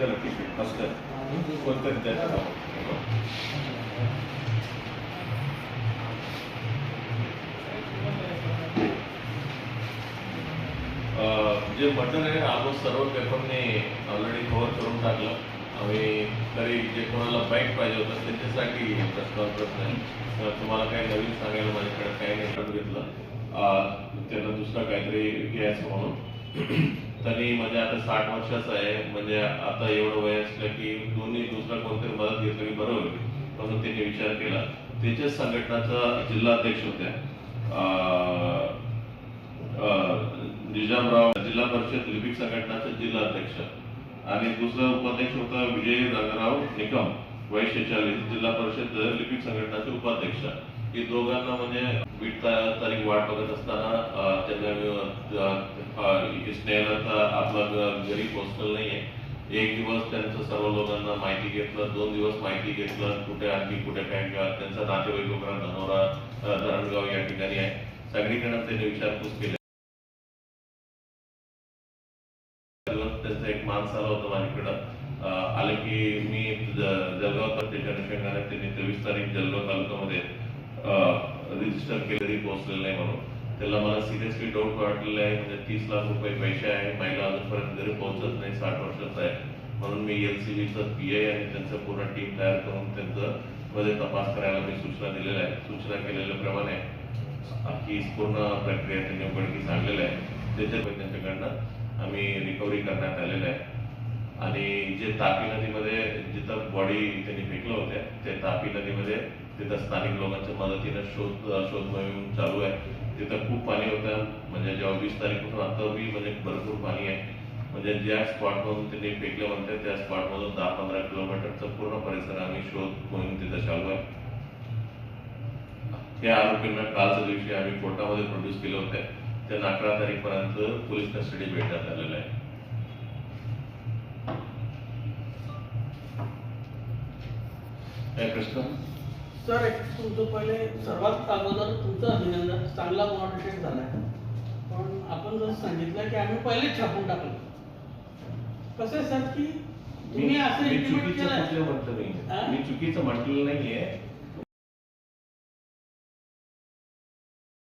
चला ठीक आहे कोणतं त्याचं जे मटण आहे ऑलमोस्ट सर्व पेपरने ऑलरेडी कव्हर करून टाकलं. आम्ही तरी जे कोणाला बाईक पाहिजे होतं त्यांच्यासाठी आहे? तुम्हाला काही नवीन सांगायला माझ्याकडे काही नाही. करून घेतलं. त्यांना दुसरं काहीतरी घ्यायचं म्हणून. तरी म्हणजे आता साठ वर्षाचं आहे. म्हणजे आता एवढं वय असलं की दोन्ही दुसरा कोणतरी मदत घेतलं की बरं होईल म्हणून त्यांनी विचार केला. त्याच्याच संघटनाचा जिल्हा अध्यक्ष होत्या निजामराव जिल्हा परिषद लिपिक संघटनाचे जिल्हा अध्यक्ष आणि दुसरा उपाध्यक्ष होता विजय रंगराव निकम वैश्यचाली जिल्हा परिषद लिपिक संघटनाचे उपाध्यक्ष. हे दोघांना म्हणजे वीट तारीख वाट बघत असताना त्यांना अं, आपला घ- घरी पोहोचलेलं नाहीये. एक दिवस त्यांचं सर्व लोकांना माहिती घेतलं दोन दिवस माहिती घेतलं कुठे आणखी कुठे काय त्यांचा नातेवाईक वगैरे धनोरा धरणगाव या ठिकाणी आहे. सगळीकडे त्यांनी विचारपूस केली. दिवस त्यांचा एक माणूस आला होता माझ्याकडं. आलं की मी जळगाव त्याच्या अनुषंगाने त्यांनी तेवीस तारीख जळगाव तालुक्यामध्ये रजिस्टर केलेली पोहोचलेलं नाही म्हणून. त्याला मला सिरियसली डाऊट वाटलेला आहे म्हणजे तीस लाख रुपये पैसे आहे महिला अजूनपर्यंत घरी पोहोचत नाही साठ वर्षाचा आहे. म्हणून मी एल सी बीचं पी आय आणि त्यांचं पूर्ण टीम तयार करून त्यांचं मध्ये तपास करायला मी सूचना दिलेल्या आहे सूचना केलेल्याप्रमाणे ही पूर्ण प्रक्रिया त्यांनी उघडकीस आणलेल्या आहे त्याच्यामुळे त्यांच्याकडनं आम्ही रिकव्हरी करण्यात आलेलं आहे. आणि जे तापी नदीमध्ये जिथं बॉडी त्यांनी फेकलं होत्या त्या तापी नदीमध्ये तिथं स्थानिक लोकांच्या मदतीनं शोध शोध मोहीम चालू आहे. तिथं खूप पाणी होतं. म्हणजे जेव्हा वीस तारीखपासून आता बी म्हणजे भरपूर पाणी आहे. म्हणजे ज्या स्पॉटमधून त्यांनी फेकले म्हणते त्या स्पॉटमधून दहा पंधरा किलोमीटरचा पूर्ण परिसर आम्ही शोध मोहीम तिथं चालू आहे. त्या आरोपींना कालच्या दिवशी आम्ही कोर्टामध्ये प्रोड्यूस केले होते. त्यांना अकरा तारीखपर्यंत पोलीस कस्टडी भेटण्यात आलेलं आहे. काय प्रश्न? सर एक तुमचं पहिले सर्वात अगोदर तुमचं अभिनंदन. चांगला मॉडरेट झाला पण आपण जसं सांगितलं की आम्ही पहिलेच छापून टाकलं. कसं आहे सर की तुम्ही असं मी चुकीचं. कुठलं म्हटलं? नाही मी चुकीचं म्हटलेलं नाहीये.